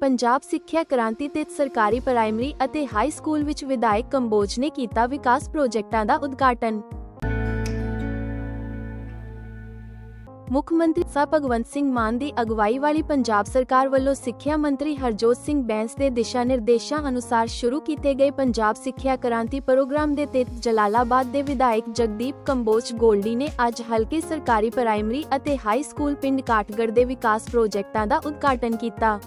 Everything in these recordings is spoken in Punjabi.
ਪੰਜਾਬ ਸਿੱਖਿਆ ਕ੍ਰਾਂਤੀ ਤੇ ਸਰਕਾਰੀ ਪ੍ਰਾਇਮਰੀ ਅਤੇ ਹਾਈ ਸਕੂਲ ਵਿੱਚ ਵਿਧਾਇਕ ਕੰਬੋਜ ਨੇ ਕੀਤਾ ਵਿਕਾਸ ਪ੍ਰੋਜੈਕਟਾਂ ਦਾ ਉਦਘਾਟਨ। ਮੁੱਖ ਮੰਤਰੀ ਸਾਹਿਬ ਭਗਵੰਤ ਸਿੰਘ ਮਾਨ ਦੀ ਅਗਵਾਈ ਵਾਲੀ ਪੰਜਾਬ ਸਰਕਾਰ ਵੱਲੋਂ ਸਿੱਖਿਆ ਮੰਤਰੀ ਹਰਜੋਤ ਸਿੰਘ ਬੈਂਸ ਦੇ ਦਿਸ਼ਾ ਨਿਰਦੇਸ਼ਾਂ ਅਨੁਸਾਰ ਸ਼ੁਰੂ ਕੀਤੇ ਗਏ ਪੰਜਾਬ ਸਿੱਖਿਆ ਕ੍ਰਾਂਤੀ ਪ੍ਰੋਗਰਾਮ ਦੇ ਤਹਿਤ ਜਲਾਲਾਬਾਦ ਦੇ ਵਿਧਾਇਕ ਜਗਦੀਪ ਕੰਬੋਜ ਗੋਲਡੀ ਨੇ ਅੱਜ ਹਲਕੇ ਸਰਕਾਰੀ ਪ੍ਰਾਇਮਰੀ ਅਤੇ ਹਾਈ ਸਕੂਲ ਪਿੰਡ ਕਾਟਗੜ ਦੇ ਵਿਕਾਸ ਪ੍ਰੋਜੈਕਟਾਂ ਦਾ ਉਦਘਾਟਨ ਕੀਤਾ।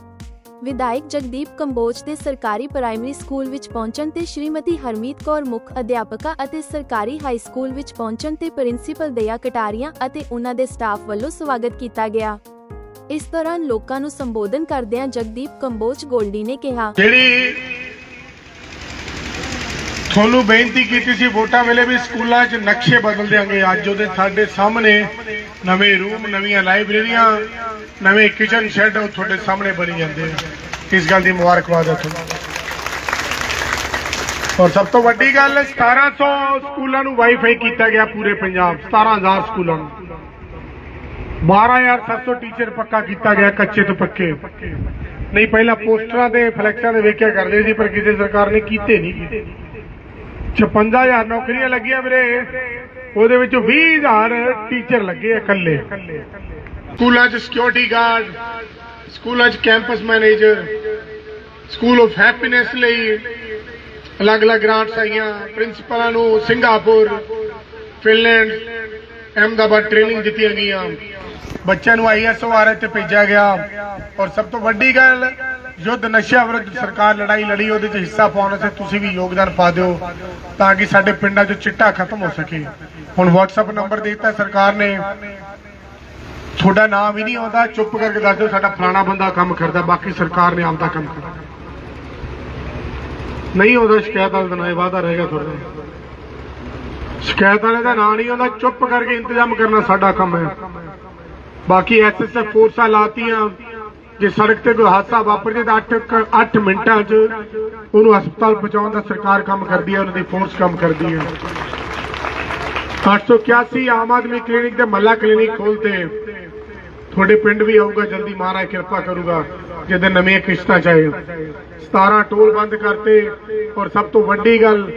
ਵਿਧਾਇਕ ਜਗਦੀਪ ਕੰਬੋਜ ਦੇ ਸਰਕਾਰੀ ਪ੍ਰਾਇਮਰੀ ਸਕੂਲ ਵਿੱਚ ਪਹੁੰਚਣ ਤੇ ਸ਼੍ਰੀਮਤੀ ਹਰਮੀਤ ਕੌਰ ਮੁੱਖ ਅਧਿਆਪਕਾ ਅਤੇ ਸਰਕਾਰੀ ਹਾਈ ਸਕੂਲ ਵਿੱਚ ਪਹੁੰਚਣ ਤੇ ਪ੍ਰਿੰਸੀਪਲ ਦਇਆ ਕਟਾਰੀਆਂ ਅਤੇ ਉਹਨਾਂ ਦੇ ਸਟਾਫ ਵੱਲੋਂ ਸਵਾਗਤ ਕੀਤਾ ਗਿਆ। ਇਸ ਦੌਰਾਨ ਲੋਕਾਂ ਨੂੰ ਸੰਬੋਧਨ ਕਰਦਿਆਂ ਜਗਦੀਪ ਕੰਬੋਜ ਗੋਲਡੀ ਨੇ ਕਿਹਾ, ਜਿਹੜੀ ਤੁਹਾਨੂੰ ਬੇਨਤੀ ਕੀਤੀ ਸੀ, ਵੋਟਾਂ ਵੇਲੇ ਵੀ ਸਕੂਲਾਂ 'ਚ ਨਕਸ਼ੇ ਬਦਲ ਦਿਆਂਗੇ। ਅੱਜ ਉਹਦੇ ਸਾਡੇ ਸਾਹਮਣੇ ਨਵੇਂ ਰੂਮ, ਨਵੀਆਂ ਲਾਇਬ੍ਰੇਰੀਆਂ, ਨਵੇਂ ਕਿਚਨ ਸ਼ੈੱਡ ਉਹ ਤੁਹਾਡੇ ਸਾਹਮਣੇ ਬਣੀ ਜਾਂਦੇ ਇਸ ਗੱਲ ਦੀ ਮੁਬਾਰਕਬਾਦ ਹੈ ਤੁਹਾਨੂੰ। ਔਰ ਸਭ ਤੋਂ ਵੱਡੀ ਗੱਲ 1700 ਸਕੂਲਾਂ ਨੂੰ ਵਾਈਫਾਈ ਕੀਤਾ ਗਿਆ ਪੂਰੇ ਪੰਜਾਬ। 17000 ਸਕੂਲਾਂ ਨੂੰ। 12700 ਟੀਚਰ ਪੱਕਾ ਕੀਤਾ ਗਿਆ, ਕੱਚੇ ਤੋਂ ਪੱਕੇ। ਨਹੀਂ, ਪਹਿਲਾਂ ਪੋਸਟਰਾਂ ਤੇ ਫਲੈਕਸਾਂ ਤੇ ਵੇਖਿਆ ਕਰਦੇ ਸੀ, ਪਰ ਕਿਸੇ ਸਰਕਾਰ ਨੇ ਕੀਤੇ ਨਹੀਂ। ਕੀਤੇ 56000 ਨੌਕਰੀਆਂ ਲੱਗੀਆਂ ਵੀਰੇ। ਉਹਦੇ ਵਿੱਚੋਂ 20000 ਟੀਚਰ ਲੱਗੇ ਇਕੱਲੇ। ਸਕੂਲਾਂ 'ਚ ਸਿਕਿਉਰਿਟੀ ਗਾਰਡ ਸਕੂਲਾਂ 'ਚ campus manager school of happiness ਲਈ ਅਲੱਗ-ਅਲੱਗ ਗ੍ਰਾਂਟਸ ਆਈਆਂ। ਪ੍ਰਿੰਸੀਪਲਾਂ ਨੂੰ ਸਿੰਗਾਪੁਰ ਫਿਨਲੈਂਡ ਅਹਿਮਦਾਬਾਦ ਟ੍ਰੇਨਿੰਗ ਦਿੱਤੀਆਂ ਗਈਆਂ। ਬੱਚਿਆਂ ਨੂੰ ਆਈਐਸਓ ਆਰ ਤੇ ਭੇਜਿਆ ਗਿਆ। ਔਰ ਸਭ ਤੋਂ ਵੱਡੀ ਗੱਲ, ਯੁੱਧ ਨਸ਼ਾ ਵਿਰੁੱਧ ਸਰਕਾਰ ਲੜਾਈ ਲੜੀ, ਉਹਦੇ 'ਚ ਹਿੱਸਾ ਪਾਉਣ ਵਾਸਤੇ ਤੁਸੀਂ ਵੀ ਯੋਗਦਾਨ ਪਾ ਦਿਓ, ਤਾਂ ਕਿ ਸਾਡੇ ਪਿੰਡਾਂ 'ਚ ਚਿੱਟਾ ਖਤਮ ਹੋ ਸਕੇ। ਹੁਣ WhatsApp ਨੰਬਰ ਦੇ ਦਿੱਤਾ ਸਰਕਾਰ ਨੇ। ਤੁਹਾਡਾ ਨਾਮ ਹੀ ਨਹੀਂ ਆਉਂਦਾ, ਚੁੱਪ ਕਰਕੇ ਦੱਸ ਦਿਓ, ਸਾਡਾ ਫਲਾਣਾ ਬੰਦਾ ਕੰਮ ਕਰਦਾ, ਬਾਕੀ ਸਰਕਾਰ ਨੇ ਆਪਦਾ ਕੰਮ ਕਰਦਾ ਨਹੀਂ ਆਉਂਦਾ, ਸ਼ਿਕਾਇਤ ਵਾਲੇ ਦਾ ਇਹ ਵਾਅਦਾ ਰਹੇਗਾ ਤੁਹਾਡਾ ਸ਼ਿਕਾਇਤ ਵਾਲੇ ਦਾ ਨਾਂ ਨਹੀਂ ਆਉਂਦਾ ਚੁੱਪ ਕਰਕੇ ਇੰਤਜ਼ਾਮ ਕਰਨਾ ਸਾਡਾ ਕੰਮ ਹੈ। ਬਾਕੀ ਐਸਐਸਐਫ ਫੋਰਸਾਂ ਲਾਤੀਆਂ, ਜੇ ਸੜਕ ਤੇ ਕੋਈ ਹਾਦਸਾ ਵਾਪਰ ਜੇ ਤਾਂ 8 8 ਮਿੰਟਾਂ 'ਚ ਉਹਨੂੰ ਹਸਪਤਾਲ ਪਹੁੰਚਾਉਣ ਦਾ ਸਰਕਾਰ ਕੰਮ ਕਰਦੀ ਹੈ, ਉਹਨਾਂ ਦੀ ਫੋਰਸ ਕੰਮ ਕਰਦੀ ਹੈ। 881 ਆਮ ਆਦਮੀ ਕਲੀਨਿਕ ਤੇ ਮੱਲਾ ਕਲੀਨਿਕ ਖੋਲਤੇ ਤੁਹਾਡੇ ਪਿੰਡ ਵੀ ਆਊਗਾ, ਜਲਦੀ ਮਹਾਰਾਜ ਕਿਰਪਾ ਕਰੂਗਾ, ਜਿਹਦੇ ਨਵੀਆਂ ਕਿਸ਼ਤਾਂ ਚਾਹੇ 17 ਟੋਲ ਬੰਦ ਕਰਤੇ, ਔਰ ਸਭ ਤੋਂ ਵੱਡੀ ਗੱਲ,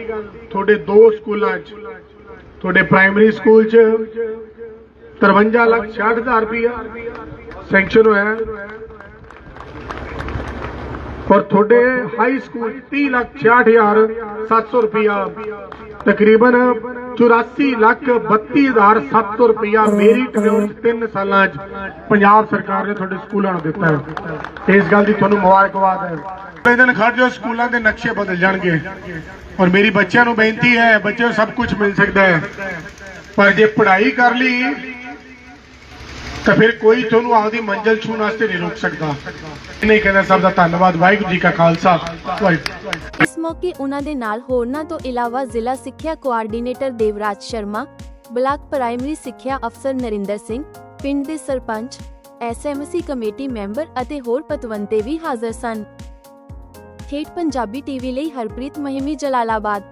ਤੁਹਾਡੇ ਦੋ ਸਕੂਲਾਂ 'ਚ ਤੁਹਾਡੇ ਪ੍ਰਾਇਮਰੀ ਸਕੂਲ 'ਚ 53 ਲੱਖ 66000 ਰੁਪਇਆ ਸੈਂਕਸ਼ਨ ਹੋਇਆ ਔਰ ਤੁਹਾਡੇ ਹਾਈ ਸਕੂਲ 30 ਲੱਖ 66700 ਰੁਪਇਆ, ਤਕਰੀਬਨ 84 ਲੱਖ 32700 ਰੁਪਇਆ ਮੇਰੀ ਟਰਮ 3 ਸਾਲਾਂ 'ਚ ਪੰਜਾਬ ਸਰਕਾਰ ਨੇ ਤੁਹਾਡੇ ਸਕੂਲਾਂ ਨੂੰ ਦਿੱਤਾ ਹੈ। ਇਸ ਗੱਲ ਦੀ ਤੁਹਾਨੂੰ ਮੁਬਾਰਕਬਾਦ ਹੈ। ਅਗਲੇ ਦਿਨ ਖੜ ਜਾਓ ਸਕੂਲਾਂ ਦੇ ਨਕਸ਼ੇ ਬਦਲ ਜਾਣਗੇ। ਔਰ ਮੇਰੀ ਬੱਚਿਆਂ ਨੂੰ ਬੇਨਤੀ ਹੈ ਬੱਚਿਓ ਸਭ ਕੁਝ ਮਿਲ ਸਕਦਾ ਹੈ। ਪਰ ਜੇ ਪੜ੍ਹਾਈ ਕਰ ਲਈ, ਤਾਂ ਫਿਰ ਕੋਈ ਤੁਹਾਨੂੰ ਆਪਦੀ ਮੰਜ਼ਿਲ ਛੂਹਣ ਵਾਸਤੇ ਨਹੀਂ ਰੋਕ ਸਕਦਾ। ਨਹੀਂ ਕਹਿੰਦਾ ਸਭ ਦਾ ਧੰਨਵਾਦ, ਵਾਹਿਗੁਰੂ ਜੀ ਕਾ ਖਾਲਸਾ। ਇਸ ਮੌਕੇ ਉਹਨਾਂ ਦੇ ਨਾਲ ਹੋਰਨਾਂ ਤੋਂ ਇਲਾਵਾ ਜ਼ਿਲ੍ਹਾ ਸਿੱਖਿਆ coordinator Devraj Sharma, block primary ਸਿੱਖਿਆ ਅਫਸਰ ਨਰਿੰਦਰ ਸਿੰਘ, ਪਿੰਡ ਦੇ ਸਰਪੰਚ ਐਸਐਮਸੀ ਕਮੇਟੀ ਮੈਂਬਰ ਅਤੇ ਹੋਰ ਪਤਵੰਤੇ ਵੀ ਹਾਜ਼ਰ ਸਨ। ਠੇਠ ਪੰਜਾਬੀ ਟੀਵੀ ਲਈ ਹਰਪ੍ਰੀਤ ਮਹਿਮੀ ਜਲਾਲਾਬਾਦ।